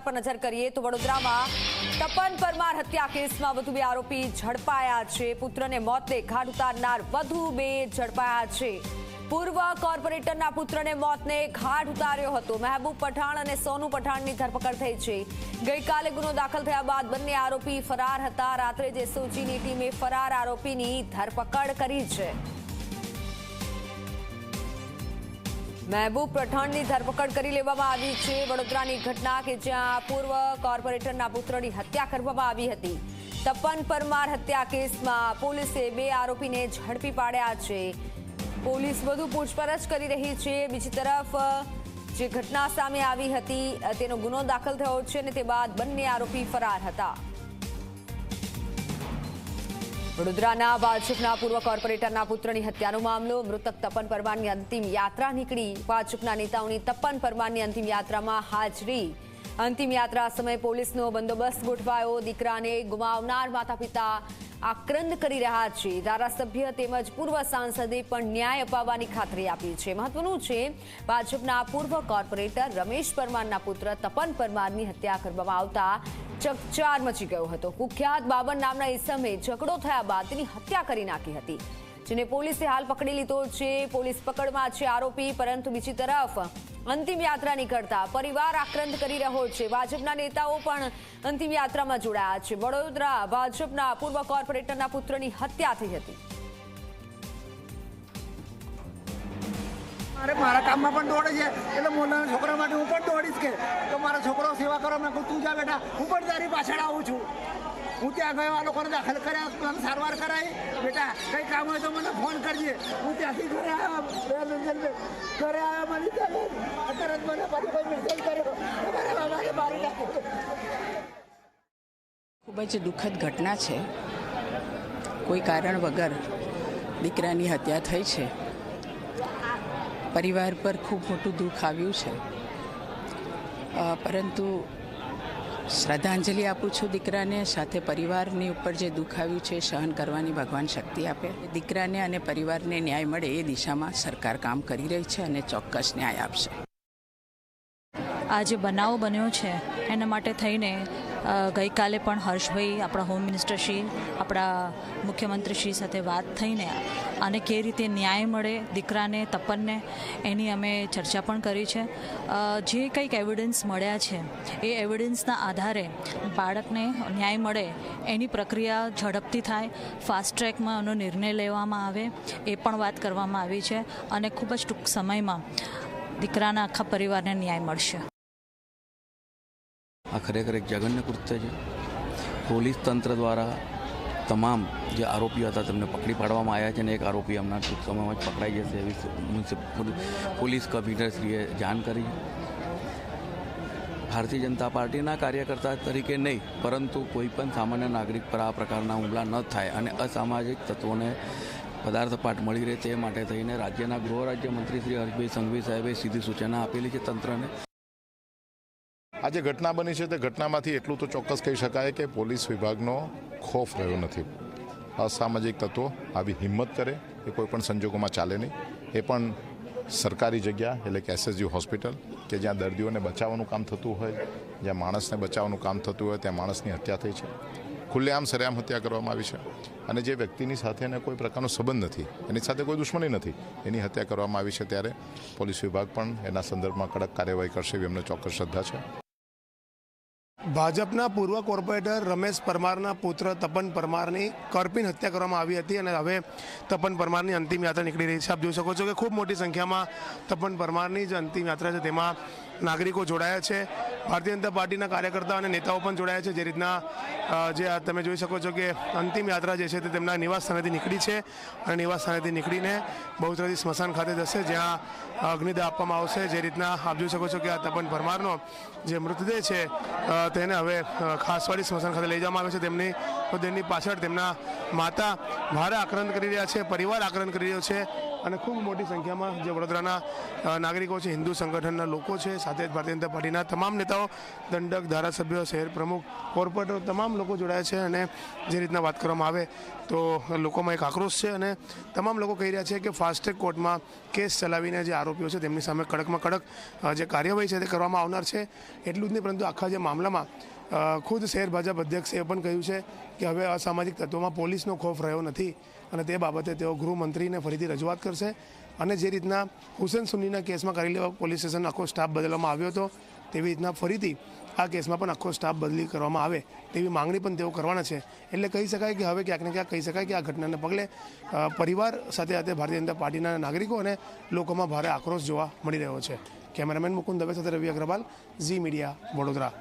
સમાચાર પર નજર કરીએ તો વડોદરામાં તપન પરમાર હત્યા કેસમાં વધુ બે આરોપી ઝડપાયા છે. પુત્રને મોતને ઘાટ ઉતારનાર વધુ બે ઝડપાયા છે. પૂર્વ કોર્પોરેટરના પુત્રને મોતને ઘાટ ઉતાર્યો હતો. મહેબૂબ પઠાણ અને સોનુ પઠાણની ધરપકડ થઈ છે. ગઈકાલે ગુનો દાખલ થયા બાદ બંને આરોપી ફરાર હતા. રાત્રે જે એસઓજીની ટીમે ફરાર આરોપીની ધરપકડ કરી છે. મહેબૂબ પઠાણની ધરપકડ કરી લેવામાં આવી છે. વડોદરાની ઘટના કે જ્યાં પૂર્વ કોર્પોરેટરના પુત્રની હત્યા કરવામાં આવી હતી. તપન પરમાર હત્યા કેસમાં પોલીસે બે આરોપીને ઝડપી પાડ્યા છે. પોલીસ વધુ પૂછપરછ કરી રહી છે. બીજી તરફ, જે ઘટના સામે આવી હતી, તેનો ગુનો દાખલ થયો છે અને તે બાદ બંને આરોપી ફરાર હતા. વડોદરાના ભાજપના પૂર્વ કોર્પોરેટરના પુત્રની હત્યાનો મામલો, મૃતક તપન પરમારની અંતિમ યાત્રા નીકળી. ભાજપના નેતાઓની તપન પરમારની અંતિમ યાત્રામાં હાજરી. અંતિમ યાત્રા સમયે પોલીસનો બંદોબસ્ત ગોઠવાયો. દીકરાને ગુમાવનાર માતા પિતા આક્રંદ કરી રહ્યા છે. ધારાસભ્ય તેમજ પૂર્વ સાંસદે પણ ન્યાય અપાવવાની ખાતરી આપી છે. મહત્વનું છે, ભાજપના પૂર્વ કોર્પોરેટર રમેશ પરમારના પુત્ર તપન પરમારની હત્યા કરવામાં આવતા ચકચાર મચી ગયો હતો. કુખ્યાત બાબર નામના ઇસમે ઝઘડો થયા બાદ તેની હત્યા કરી નાખી હતી. જેને પોલીસે હાલ પકડી લીધો છે. પોલીસ પકડમાં છે આરોપી, પરંતુ બીજી તરફ અંતિમ યાત્રા નીકળતા પરિવાર આક્રંદ કરી રહ્યો છે. ભાજપના નેતાઓ પણ અંતિમ યાત્રામાં જોડાયા છે. વડોદરા ભાજપના પૂર્વ કોર્પોરેટરના પુત્રની હત્યા થઈ હતી. મારે મારા કામમાં પણ દોડે છે. એટલે મોના છોકરા માટે હું પણ દોડીશ કે. તો મારા છોકરો સેવા કરો. મેં તું જા બેટા. હું પણ તારી પાછળ આવું છું. હું ત્યાં ગયો આ લોકોને દાખલ કર્યા સારવાર કરાવી બેટા, કંઈ કામ હોય તો મને ફોન કરજે. હું ત્યાંથી ઘરે આવ્યો ઘરે આવ્યો મને અત્યારે જ મને પાછું કોઈ મેસેજ કર્યો. મારે મારી ખૂબ જ દુઃખદ ઘટના છે. કોઈ કારણ વગર દીકરાની હત્યા થઈ છે. પરિવાર પર ખૂબ મોટું દુઃખ આવ્યું છે. પરંતુ શ્રદ્ધાંજલિ આપું છું દીકરાને, સાથે પરિવારની ઉપર જે દુઃખ આવ્યું છે સહન કરવાની ભગવાન શક્તિ આપે. દીકરાને અને પરિવારને ન્યાય મળે એ દિશામાં સરકાર કામ કરી રહી છે અને ચોક્કસ ન્યાય આપશે. આ જે બનાવ બન્યો છે, એના માટે થઈને ગઈકાલે પણ હર્ષભાઈ આપણા હોમ મિનિસ્ટરશ્રી આપણા મુખ્યમંત્રીશ્રી સાથે વાત થઈને અને કે રીતે ન્યાય મળે, દીકરાને, તપનને, એની અમે ચર્ચા પણ કરી છે. જે કંઈક એવિડન્સ મળ્યા છે, એ એવિડન્સના આધારે બાળકને ન્યાય મળે, એની પ્રક્રિયા ઝડપથી થાય ફાસ્ટ ટ્રેકમાં એનો નિર્ણય લેવામાં આવે, એ પણ વાત કરવામાં આવી છે અને ખૂબ જ ટૂંક સમયમાં દીકરાના આખા પરિવારને ન્યાય મળશે. આ ખરેખર એક જઘન્ય કૃત્ય છે. પોલીસ તંત્ર દ્વારા તમામ જે આરોપીઓ હતા તેમને પકડી પાડવામાં આવ્યા છે અને એક આરોપી હમણાં ટૂંક સમયમાં જ પકડાઈ જશે એવી પોલીસ કમિશનરશ્રીએ જાણ કરી. ભારતીય જનતા પાર્ટીના કાર્યકર્તા તરીકે નહીં, પરંતુ કોઈ પણ સામાન્ય નાગરિક પર આ પ્રકારના હુમલા ન થાય અને અસામાજિક તત્વોને પદાર્થ પાઠ મળી રહે તે માટે થઈને રાજ્યના ગૃહ રાજ્યમંત્રી શ્રી હર્ષભાઈ સંઘવી સાહેબે સીધી સૂચના આપેલી છે તંત્રને. આ જે ઘટના બની છે તે ઘટનામાંથી એટલું તો ચોક્કસ કહી શકાય કે પોલીસ વિભાગનો ખોફ રહ્યો નથી. અસામાજિક તત્વો આવી હિંમત કરે એ કોઈ પણ સંજોગોમાં ચાલે નહીં. એ પણ સરકારી જગ્યા એટલે કે એસએસજી હોસ્પિટલ કે જ્યાં દર્દીઓને બચાવવાનું કામ થતું હોય, જ્યાં માણસને બચાવવાનું કામ થતું હોય, ત્યાં માણસની હત્યા થઈ છે. ખુલ્લેઆમ સરેઆમ હત્યા કરવામાં આવી છે. અને જે વ્યક્તિની સાથે એને કોઈ પ્રકારનો સંબંધ નથી, એની સાથે કોઈ દુશ્મની નથી, એની હત્યા કરવામાં આવી છે ત્યારે પોલીસ વિભાગ પણ એના સંદર્ભમાં કડક કાર્યવાહી કરશે એવી અમને ચોક્કસ શ્રદ્ધા છે. ભાજપના પૂર્વ કોર્પોરેટર રમેશ પરમારના પુત્ર તપન પરમારની કરપીન હત્યા કરવામાં આવી હતી અને હવે તપન પરમારની અંતિમ યાત્રા નીકળી રહી છે. આપ જોઈ શકો છો કે ખૂબ મોટી સંખ્યામાં તપન પરમારની જે અંતિમ યાત્રા છે. તેમાં નાગરિકો જોડાયા છે. ભારતીય જનતા પાર્ટીના કાર્યકર્તાઓ અને નેતાઓ પણ જોડાયા છે. જે રીતના જે તમે જોઈ શકો છો કે અંતિમ યાત્રા જે છે તે તેમના નિવાસ સ્થાનેથી નીકળી છે અને નિવાસ સ્થાનેથી નીકળીને બહુચરાજી સ્મશાન ખાતે જશે, જ્યાં અગ્નિદાહ આપવામાં આવશે. જે રીતના આપ જોઈ શકો છો કે આ તપન પરમારનો જે મૃતદેહ છે તેને હવે ખાસવાડી સ્મશાન ખાતે લઈ જવામાં આવે છે તેમની મૃતદેહની પાછળ. તેમના માતા ભારે આક્રંદ કરી રહ્યા છે, પરિવાર આક્રંદ કરી રહ્યો છે. અને ખૂબ મોટી સંખ્યામાં જે વડોદરાના નાગરિકો છે, હિન્દુ સંગઠનના લોકો છે, સાથે ભારતીય જનતા પાર્ટીના તમામ નેતાઓ, દંડક, ધારાસભ્યો, શહેર પ્રમુખ, કોર્પોરેટરો તમામ લોકો જોડાયા છે અને જે રીતના વાત કરવામાં આવે તો લોકોમાં એક આક્રોશ છે અને તમામ લોકો કહી રહ્યા છે કે ફાસ્ટ કોર્ટમાં કેસ ચલાવીને જે આરોપીઓ છે તેમની સામે કડકમાં કડક જે કાર્યવાહી છે તે કરવામાં આવનાર છે. એટલું જ નહીં, પરંતુ આખા જે મામલામાં ખુદ શહેર ભાજપ અધ્યક્ષે પણ કહ્યું છે કે હવે અસામાજિક તત્વોમાં પોલીસનો ખોફ રહ્યો નથી અને તે બાબતે તેઓ ગૃહમંત્રીને ફરીથી રજૂઆત કરશે અને જે રીતના હુસેન સુન્નીના કેસમાં કરી લેવા પોલીસ સ્ટેશન આખો સ્ટાફ બદલવામાં આવ્યો હતો, તેવી રીતના ફરીથી આ કેસમાં પણ આખો સ્ટાફ બદલી કરવામાં આવે તેવી માંગણી પણ તેઓ કરવાના છે. એટલે કહી શકાય કે હવે ક્યાંક ને ક્યાંક કહી શકાય કે આ ઘટનાને પગલે પરિવાર સાથે સાથે ભારતીય જનતા પાર્ટીના નાગરિકો અને લોકોમાં ભારે આક્રોશ જોવા મળી રહ્યો છે. કેમેરામેન મુકુંદ દવે સાથે રવિ અગ્રવાલ, ઝી મીડિયા વડોદરા.